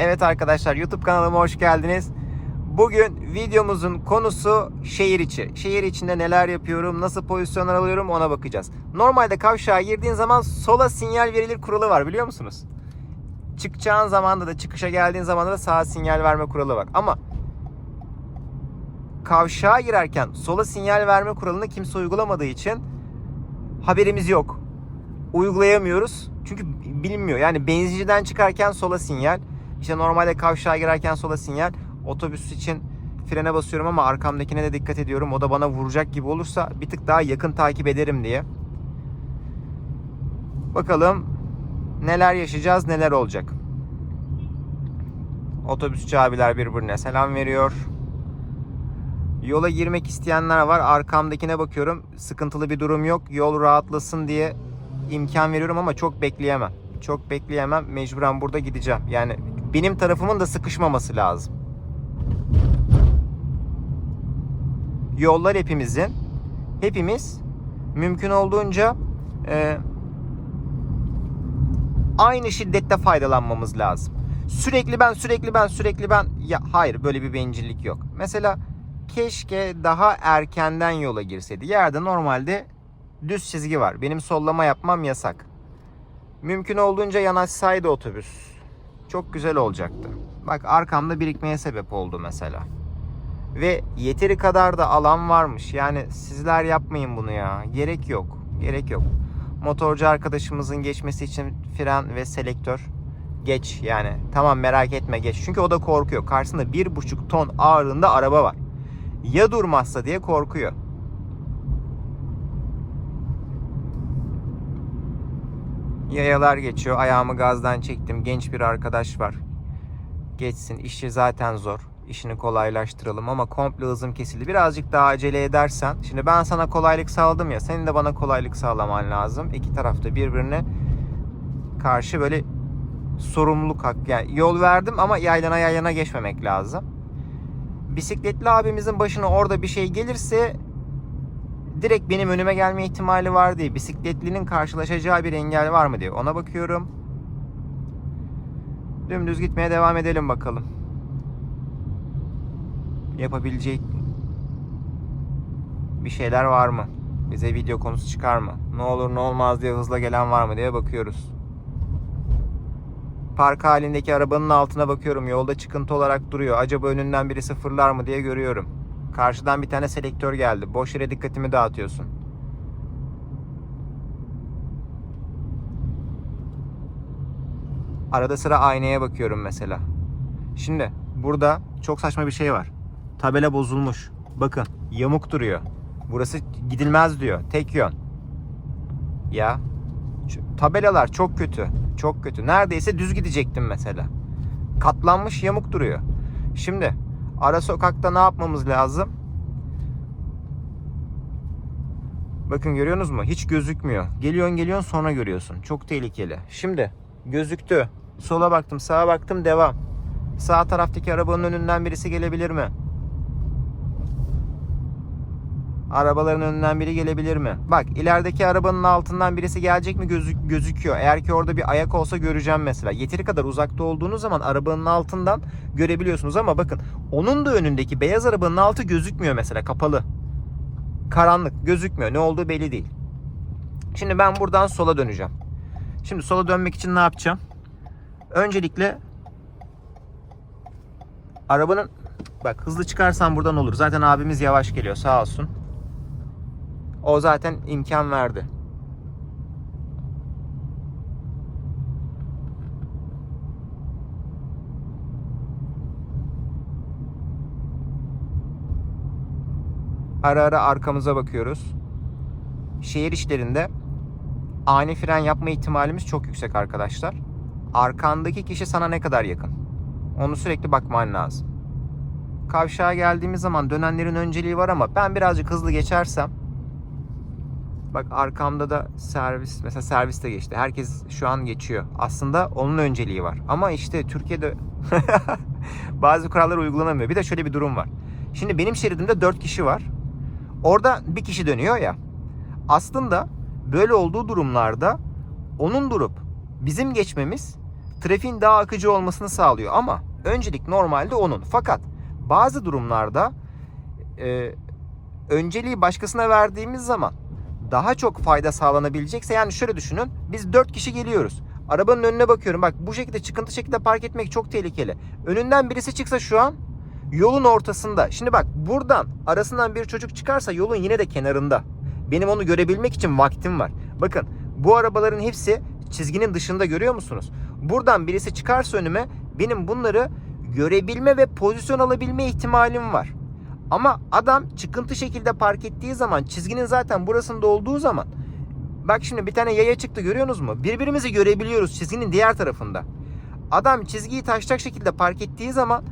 Evet arkadaşlar YouTube kanalıma hoş geldiniz. Bugün videomuzun konusu şehir içi. Şehir içinde neler yapıyorum, nasıl pozisyonlar alıyorum ona bakacağız. Normalde kavşağa girdiğin zaman sola sinyal verilir kuralı var biliyor musunuz? Çıkacağın zamanda da çıkışa geldiğin zamanda da sağa sinyal verme kuralı var. Ama kavşağa girerken sola sinyal verme kuralını kimse uygulamadığı için haberimiz yok. Uygulayamıyoruz. Çünkü bilinmiyor. Yani benzinciden çıkarken sola sinyal. İşte normalde kavşağa girerken sola sinyal. Otobüs için frene basıyorum ama arkamdakine de dikkat ediyorum. O da bana vuracak gibi olursa bir tık daha yakın takip ederim diye. Bakalım neler yaşayacağız, neler olacak. Otobüsçü abiler birbirine selam veriyor. Yola girmek isteyenler var. Arkamdakine bakıyorum. Sıkıntılı bir durum yok. Yol rahatlasın diye imkan veriyorum ama çok bekleyemem. Çok bekleyemem. Mecburen burada gideceğim. Yani benim tarafımın da sıkışmaması lazım. Yollar hepimizin. Hepimiz mümkün olduğunca e, aynı şiddette faydalanmamız lazım. Sürekli ben, sürekli ben, sürekli ben. Ya hayır böyle bir bencillik yok. Mesela keşke daha erkenden yola girseydi. Yerde normalde düz çizgi var. Benim sollama yapmam yasak. Mümkün olduğunca yanaşsaydı otobüs. Çok güzel olacaktı. Bak arkamda birikmeye sebep oldu mesela. Ve yeteri kadar da alan varmış. Yani sizler yapmayın bunu ya. Gerek yok. Gerek yok. Motorcu arkadaşımızın geçmesi için fren ve selektör geç yani. Tamam merak etme geç. Çünkü o da korkuyor. Karşısında bir buçuk ton ağırlığında araba var. Ya durmazsa diye korkuyor. Yayalar geçiyor. Ayağımı gazdan çektim. Genç bir arkadaş var. Geçsin. İşi zaten zor. İşini kolaylaştıralım ama komple hızım kesildi. Birazcık daha acele edersen. Şimdi ben sana kolaylık sağladım ya. Senin de bana kolaylık sağlaman lazım. İki tarafta birbirine karşı böyle sorumluluk hak yani yol verdim ama yaylana yaylana geçmemek lazım. Bisikletli abimizin başına orada bir şey gelirse direkt benim önüme gelme ihtimali var diye bisikletlinin karşılaşacağı bir engel var mı diye ona bakıyorum. Dümdüz gitmeye devam edelim bakalım. Yapabilecek bir şeyler var mı? Bize video konusu çıkar mı? Ne olur ne olmaz diye hızla gelen var mı diye bakıyoruz. Park halindeki arabanın altına bakıyorum. Yolda çıkıntı olarak duruyor. Acaba önünden biri sıfırlar mı diye görüyorum. Karşıdan bir tane selektör geldi. Boş yere dikkatimi dağıtıyorsun. Arada sıra aynaya bakıyorum mesela. Şimdi burada çok saçma bir şey var. Tabela bozulmuş. Bakın yamuk duruyor. Burası gidilmez diyor. Tek yön. Ya tabelalar çok kötü. Çok kötü. Neredeyse düz gidecektim mesela. Katlanmış yamuk duruyor. Şimdi ara sokakta ne yapmamız lazım? Bakın görüyorsunuz mu? Hiç gözükmüyor. Geliyorsun geliyorsun sonra görüyorsun. Çok tehlikeli. Şimdi gözüktü. Sola baktım sağa baktım devam. Sağ taraftaki arabanın önünden birisi gelebilir mi? Arabaların önünden biri gelebilir mi? Bak ilerideki arabanın altından birisi gelecek mi gözük gözüküyor. Eğer ki orada bir ayak olsa göreceğim mesela. Yeteri kadar uzakta olduğunuz zaman arabanın altından görebiliyorsunuz ama bakın onun da önündeki beyaz arabanın altı gözükmüyor mesela kapalı. Karanlık gözükmüyor. Ne olduğu belli değil. Şimdi ben buradan sola döneceğim. Şimdi sola dönmek için ne yapacağım? Öncelikle arabanın bak hızlı çıkarsan buradan olur. Zaten abimiz yavaş geliyor sağ olsun. O zaten imkan verdi. Ara ara arkamıza bakıyoruz. Şehir işlerinde ani fren yapma ihtimalimiz çok yüksek arkadaşlar. Arkandaki kişi sana ne kadar yakın? Onu sürekli bakman lazım. Kavşağa geldiğimiz zaman dönenlerin önceliği var ama ben birazcık hızlı geçersem Bak arkamda da servis mesela servis de geçti. Herkes şu an geçiyor. Aslında onun önceliği var. Ama işte Türkiye'de bazı kurallar uygulanamıyor. Bir de şöyle bir durum var. Şimdi benim şeridimde 4 kişi var. Orada bir kişi dönüyor ya. Aslında böyle olduğu durumlarda onun durup bizim geçmemiz trafiğin daha akıcı olmasını sağlıyor ama öncelik normalde onun. Fakat bazı durumlarda e, önceliği başkasına verdiğimiz zaman daha çok fayda sağlanabilecekse yani şöyle düşünün biz 4 kişi geliyoruz. Arabanın önüne bakıyorum bak bu şekilde çıkıntı şekilde park etmek çok tehlikeli. Önünden birisi çıksa şu an yolun ortasında. Şimdi bak buradan arasından bir çocuk çıkarsa yolun yine de kenarında. Benim onu görebilmek için vaktim var. Bakın bu arabaların hepsi çizginin dışında görüyor musunuz? Buradan birisi çıkarsa önüme benim bunları görebilme ve pozisyon alabilme ihtimalim var. Ama adam çıkıntı şekilde park ettiği zaman çizginin zaten burasında olduğu zaman bak şimdi bir tane yaya çıktı görüyorsunuz mu? Birbirimizi görebiliyoruz çizginin diğer tarafında. Adam çizgiyi taşacak şekilde park ettiği zaman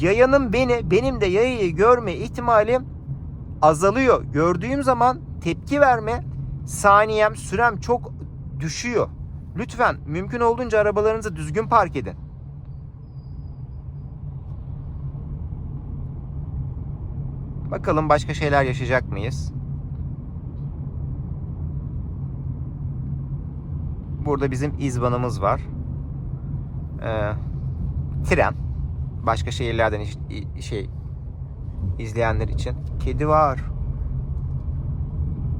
yayanın beni benim de yayayı görme ihtimalim azalıyor. Gördüğüm zaman tepki verme saniyem sürem çok düşüyor. Lütfen mümkün olduğunca arabalarınızı düzgün park edin. Bakalım başka şeyler yaşayacak mıyız? Burada bizim izbanımız var. Ee, tren. Başka şehirlerden iş- şey izleyenler için. Kedi var.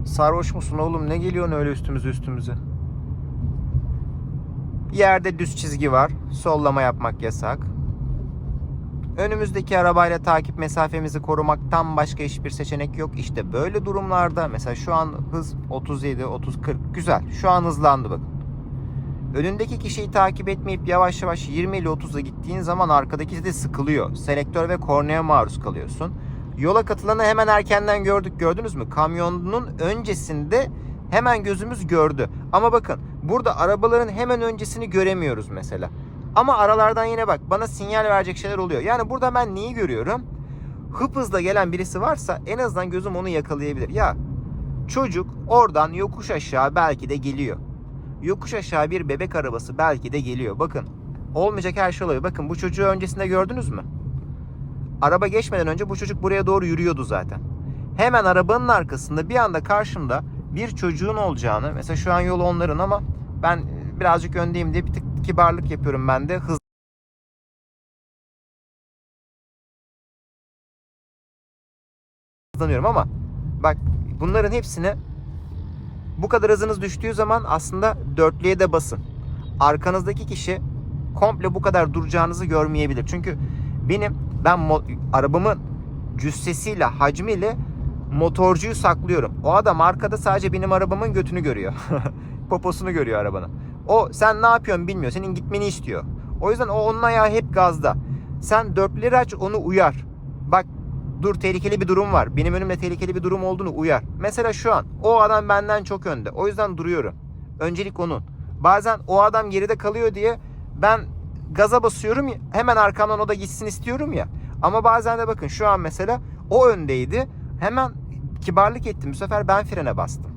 Sarhoş musun oğlum? Ne geliyorsun öyle üstümüze üstümüze? Yerde düz çizgi var. Sollama yapmak yasak. Önümüzdeki arabayla takip mesafemizi korumaktan başka hiçbir seçenek yok. İşte böyle durumlarda mesela şu an hız 37, 30, 40 güzel. Şu an hızlandı bakın. Önündeki kişiyi takip etmeyip yavaş yavaş 20 ile 30'a gittiğin zaman arkadaki de sıkılıyor. Selektör ve kornaya maruz kalıyorsun. Yola katılanı hemen erkenden gördük gördünüz mü? Kamyonun öncesinde hemen gözümüz gördü. Ama bakın burada arabaların hemen öncesini göremiyoruz mesela. Ama aralardan yine bak bana sinyal verecek şeyler oluyor. Yani burada ben neyi görüyorum? Hıp hızla gelen birisi varsa en azından gözüm onu yakalayabilir. Ya çocuk oradan yokuş aşağı belki de geliyor. Yokuş aşağı bir bebek arabası belki de geliyor. Bakın olmayacak her şey oluyor. Bakın bu çocuğu öncesinde gördünüz mü? Araba geçmeden önce bu çocuk buraya doğru yürüyordu zaten. Hemen arabanın arkasında bir anda karşımda bir çocuğun olacağını mesela şu an yol onların ama ben birazcık öndeyim diye bir tık kibarlık yapıyorum ben de hız hızlanıyorum ama bak bunların hepsini bu kadar hızınız düştüğü zaman aslında dörtlüye de basın. Arkanızdaki kişi komple bu kadar duracağınızı görmeyebilir. Çünkü benim ben arabamın cüssesiyle hacmiyle motorcuyu saklıyorum. O adam arkada sadece benim arabamın götünü görüyor. Poposunu görüyor arabanın. O sen ne yapıyorsun bilmiyor. Senin gitmeni istiyor. O yüzden o onun ayağı hep gazda. Sen dörtleri aç onu uyar. Bak dur tehlikeli bir durum var. Benim önümde tehlikeli bir durum olduğunu uyar. Mesela şu an o adam benden çok önde. O yüzden duruyorum. Öncelik onun. Bazen o adam geride kalıyor diye ben gaza basıyorum hemen arkamdan o da gitsin istiyorum ya. Ama bazen de bakın şu an mesela o öndeydi. Hemen kibarlık ettim. Bu sefer ben frene bastım.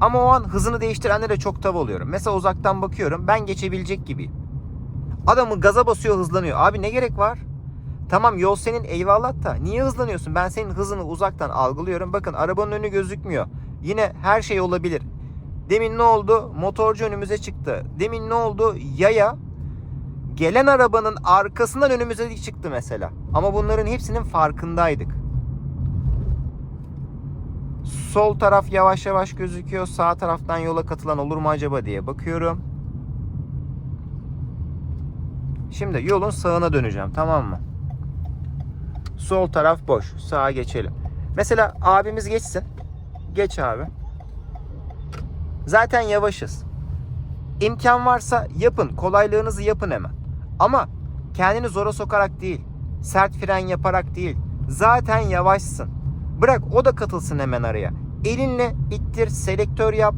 Ama o an hızını değiştirenlere çok tav oluyorum. Mesela uzaktan bakıyorum ben geçebilecek gibiyim. Adamı gaza basıyor hızlanıyor. Abi ne gerek var? Tamam yol senin eyvallah da niye hızlanıyorsun? Ben senin hızını uzaktan algılıyorum. Bakın arabanın önü gözükmüyor. Yine her şey olabilir. Demin ne oldu? Motorcu önümüze çıktı. Demin ne oldu? Yaya gelen arabanın arkasından önümüze çıktı mesela. Ama bunların hepsinin farkındaydık. Sol taraf yavaş yavaş gözüküyor. Sağ taraftan yola katılan olur mu acaba diye bakıyorum. Şimdi yolun sağına döneceğim tamam mı? Sol taraf boş. Sağa geçelim. Mesela abimiz geçsin. Geç abi. Zaten yavaşız. İmkan varsa yapın. Kolaylığınızı yapın hemen. Ama kendini zora sokarak değil. Sert fren yaparak değil. Zaten yavaşsın. Bırak o da katılsın hemen araya. Elinle ittir, selektör yap.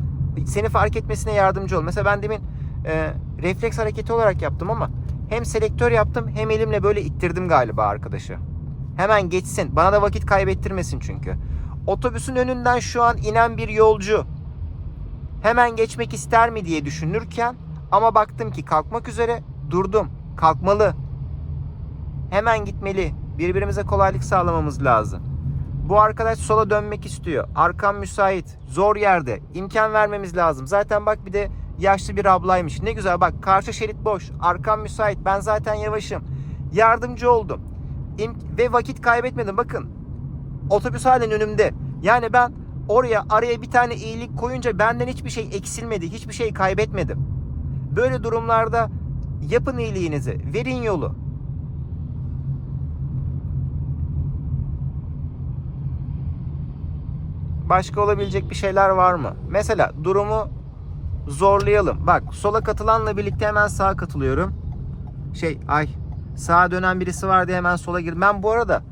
Seni fark etmesine yardımcı ol. Mesela ben demin e, refleks hareketi olarak yaptım ama hem selektör yaptım hem elimle böyle ittirdim galiba arkadaşı. Hemen geçsin. Bana da vakit kaybettirmesin çünkü. Otobüsün önünden şu an inen bir yolcu hemen geçmek ister mi diye düşünürken ama baktım ki kalkmak üzere durdum. Kalkmalı. Hemen gitmeli. Birbirimize kolaylık sağlamamız lazım. Bu arkadaş sola dönmek istiyor. Arkam müsait. Zor yerde. İmkan vermemiz lazım. Zaten bak bir de Yaşlı bir ablaymış. Ne güzel bak karşı şerit boş. Arkam müsait. Ben zaten yavaşım. Yardımcı oldum. İm- ve vakit kaybetmedim. Bakın otobüs halen önümde. Yani ben oraya araya bir tane iyilik koyunca benden hiçbir şey eksilmedi. Hiçbir şey kaybetmedim. Böyle durumlarda yapın iyiliğinizi. Verin yolu. Başka olabilecek bir şeyler var mı? Mesela durumu zorlayalım. Bak sola katılanla birlikte hemen sağa katılıyorum. Şey ay sağa dönen birisi var diye hemen sola girdim. Ben bu arada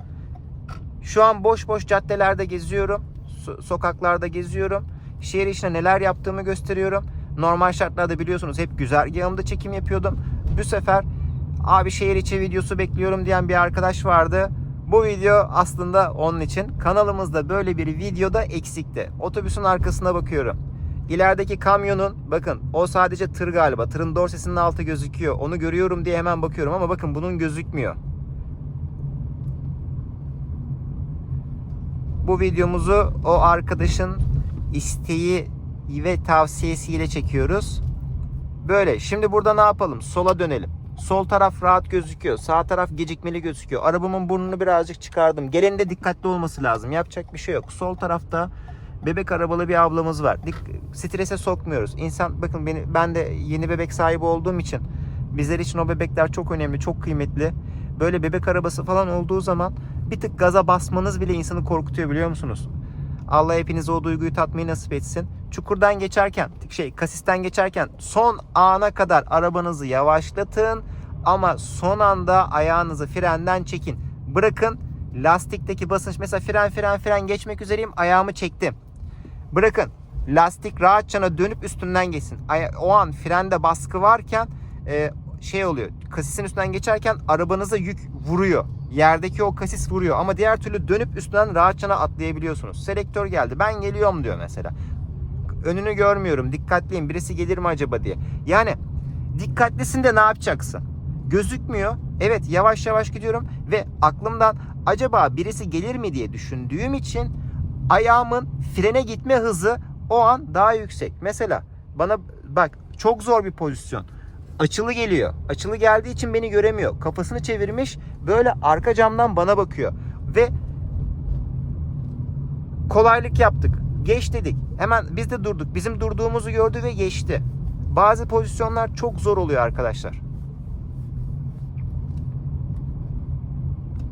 şu an boş boş caddelerde geziyorum. So- sokaklarda geziyorum. Şehir içinde neler yaptığımı gösteriyorum. Normal şartlarda biliyorsunuz hep güzergahımda çekim yapıyordum. Bu sefer abi şehir içi videosu bekliyorum diyen bir arkadaş vardı. Bu video aslında onun için. Kanalımızda böyle bir videoda eksikti. Otobüsün arkasına bakıyorum. İlerideki kamyonun bakın o sadece tır galiba. Tırın dorsesinin altı gözüküyor. Onu görüyorum diye hemen bakıyorum ama bakın bunun gözükmüyor. Bu videomuzu o arkadaşın isteği ve tavsiyesiyle çekiyoruz. Böyle. Şimdi burada ne yapalım? Sola dönelim. Sol taraf rahat gözüküyor. Sağ taraf gecikmeli gözüküyor. Arabamın burnunu birazcık çıkardım. Gelenin de dikkatli olması lazım. Yapacak bir şey yok. Sol tarafta bebek arabalı bir ablamız var. Dik- strese sokmuyoruz. İnsan bakın beni ben de yeni bebek sahibi olduğum için bizler için o bebekler çok önemli, çok kıymetli. Böyle bebek arabası falan olduğu zaman bir tık gaza basmanız bile insanı korkutuyor biliyor musunuz? Allah hepinize o duyguyu tatmayı nasip etsin. Çukurdan geçerken, şey kasisten geçerken son ana kadar arabanızı yavaşlatın ama son anda ayağınızı frenden çekin. Bırakın lastikteki basınç mesela fren fren fren geçmek üzereyim ayağımı çektim. Bırakın lastik rahatçana dönüp üstünden geçsin. O an frende baskı varken e, şey oluyor. Kasisin üstünden geçerken arabanıza yük vuruyor. Yerdeki o kasis vuruyor ama diğer türlü dönüp üstünden rahatçana atlayabiliyorsunuz. Selektör geldi. Ben geliyorum diyor mesela. Önünü görmüyorum. Dikkatliyim. Birisi gelir mi acaba diye. Yani dikkatlisin de ne yapacaksın? Gözükmüyor. Evet yavaş yavaş gidiyorum ve aklımdan acaba birisi gelir mi diye düşündüğüm için ayağımın frene gitme hızı o an daha yüksek. Mesela bana bak çok zor bir pozisyon. Açılı geliyor. Açılı geldiği için beni göremiyor. Kafasını çevirmiş böyle arka camdan bana bakıyor. Ve kolaylık yaptık. Geç dedik. Hemen biz de durduk. Bizim durduğumuzu gördü ve geçti. Bazı pozisyonlar çok zor oluyor arkadaşlar.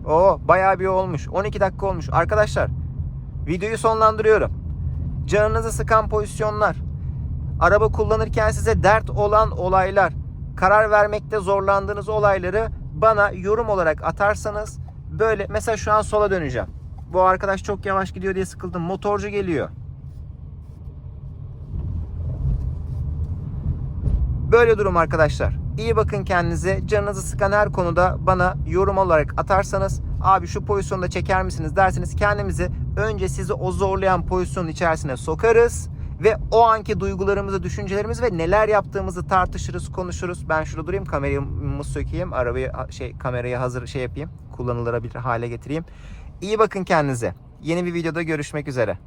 Oo bayağı bir olmuş. 12 dakika olmuş. Arkadaşlar videoyu sonlandırıyorum. Canınızı sıkan pozisyonlar, araba kullanırken size dert olan olaylar, karar vermekte zorlandığınız olayları bana yorum olarak atarsanız böyle mesela şu an sola döneceğim. Bu arkadaş çok yavaş gidiyor diye sıkıldım. Motorcu geliyor. Böyle durum arkadaşlar. İyi bakın kendinize. Canınızı sıkan her konuda bana yorum olarak atarsanız abi şu pozisyonda çeker misiniz derseniz kendimizi önce sizi o zorlayan pozisyonun içerisine sokarız ve o anki duygularımızı, düşüncelerimizi ve neler yaptığımızı tartışırız, konuşuruz. Ben şurada durayım, kameramı sökeyim, arabayı şey kamerayı hazır şey yapayım, kullanılabilir hale getireyim. İyi bakın kendinize. Yeni bir videoda görüşmek üzere.